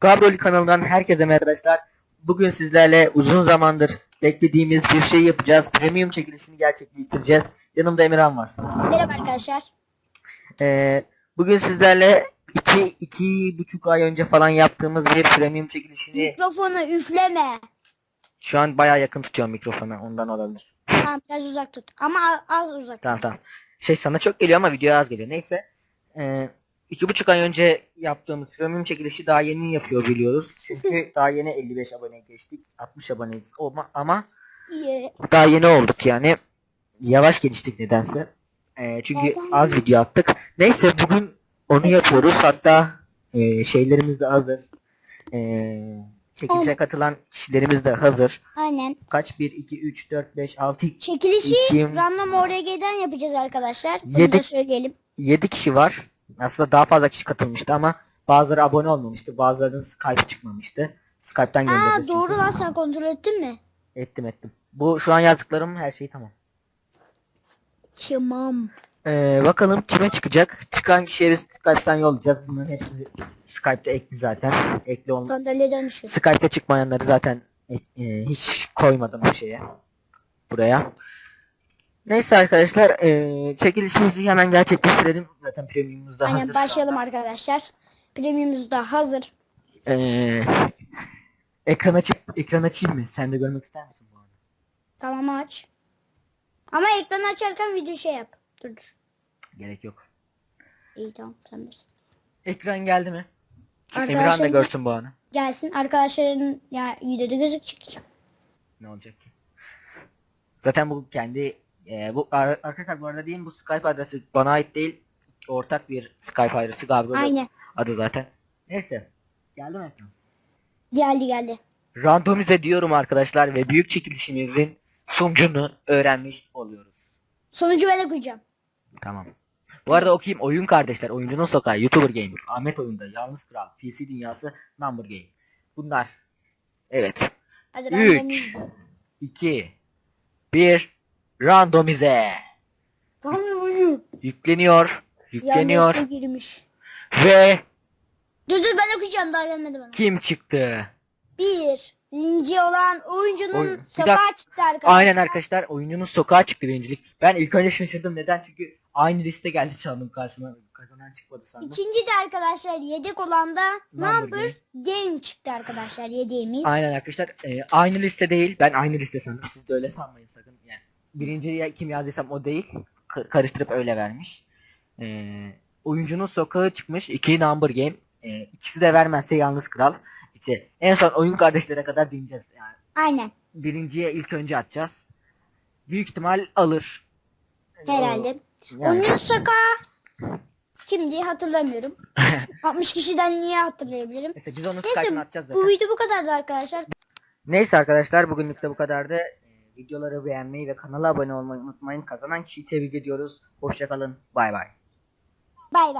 Gabriel kanalından herkese merhaba arkadaşlar. Bugün sizlerle uzun zamandır beklediğimiz bir şey yapacağız. Premium çekilişini gerçekleştireceğiz. Yanımda Emirhan var. Merhaba arkadaşlar. Ee, bugün sizlerle iki, iki buçuk ay önce falan yaptığımız bir premium çekilişini Mikrofonu üfleme. şu an bayağı yakın tutuyorum mikrofona ondan olabilir. Tamam biraz uzak tut. Ama az uzak. Tamam tamam. Şey sana çok geliyor ama videoya az geliyor. Neyse. Ee, iki buçuk ay önce yaptığımız premium çekilişi daha yeni yapıyor biliyoruz. Çünkü daha yeni 55 abone geçtik. 60 aboneyiz. Ama, ama İyi. daha yeni olduk yani. Yavaş geliştik nedense. Ee, çünkü az video attık. Neyse bugün onu yapıyoruz. Hatta e, şeylerimiz de hazır. Ee, çekilişe Evet. katılan kişilerimiz de hazır. Aynen. Kaç? 1, 2, 3, 4, 5, 6, Çekilişi İki- random ORG'den yapacağız arkadaşlar. Bunu da söyleyelim. 7 kişi var. Aslında daha fazla kişi katılmıştı ama bazıları abone olmamıştı. Bazılarının Skype çıkmamıştı. Skype'tan Aa göndereceğiz. doğru lan sen kontrol ettin mi? Ettim ettim. Bu şu an yazdıklarım her şey tamam. Tamam. Ee, bakalım kime çıkacak? Çıkan kişiye biz Skype'tan yollayacağız. Bunların hepsi Skype'ta ekli zaten. Ekli olma. Sandalyeden düşün. Skype'ta çıkmayanları zaten e, e, hiç koymadım o şeye. Buraya. Neyse arkadaşlar e, çekilişimizi hemen gerçekleştirelim. Zaten premiumumuz da Aynen hazır. başlayalım arkadaşlar. Premiumumuz da hazır. Ee, ekran açıp ekran açayım mı? Sen de görmek ister misin bu arada? Tamam aç. Ama ekranı açarken video şey yap. Dur dur. Gerek yok. İyi tamam sen bilirsin. Ekran geldi mi? Şu Emirhan da görsün bu anı. Gelsin arkadaşların ya videoda gözükecek. Ne olacak ki? Zaten bu kendi e, bu ar- arkadaşlar bu arada diyeyim bu Skype adresi bana ait değil. Ortak bir Skype adresi Gabriel Aynen. adı zaten. Neyse. Geldi mi ekran? Geldi geldi. Randomize diyorum arkadaşlar ve büyük çekilişimizin sonucunu öğrenmiş oluyoruz. Sonucu ben okuyacağım. Tamam. Bu arada okuyayım oyun kardeşler, oyuncunun sokağı, YouTuber Gamer, Ahmet Oyunda, Yalnız Kral, PC Dünyası, Number Game. Bunlar. Evet. Hadi 3 randomize. 2 1 Randomize. Yükleniyor. Yükleniyor. Yanlışa girmiş. Ve Dur dur ben okuyacağım daha gelmedi bana. kim çıktı? Bir. Birinci olan oyuncunun Oyun- Bir sokağa dakika. çıktı arkadaşlar. Aynen arkadaşlar oyuncunun sokağa çıktı birincilik. Ben ilk önce şaşırdım neden? Çünkü aynı liste geldi sandım karşıma. Kazanan çıkmadı sandım. İkinci de arkadaşlar yedek olan da Number Number Game çıktı arkadaşlar yediğimiz. Aynen arkadaşlar e, aynı liste değil. Ben aynı liste sandım. Siz de öyle sanmayın sakın. Yani birinci kim yazdıysam o değil. Ka- karıştırıp öyle vermiş. E, oyuncunun sokağı çıkmış. iki number game. E, ikisi de vermezse yalnız kral. İşte en son oyun kardeşlere kadar dinleyeceğiz. Yani Aynen. birinciye ilk önce atacağız. Büyük ihtimal alır. Herhalde. Yani, Oyuncunun sokağı kimdi hatırlamıyorum. 60 kişiden niye hatırlayabilirim? Neyse biz onu Neyse atacağız zaten. bu video bu kadardı arkadaşlar. Neyse arkadaşlar bugünlük de bu kadardı. Videoları beğenmeyi ve kanala abone olmayı unutmayın. Kazanan kişiyi tebrik ediyoruz. Hoşçakalın. Bay bay. Bay bay.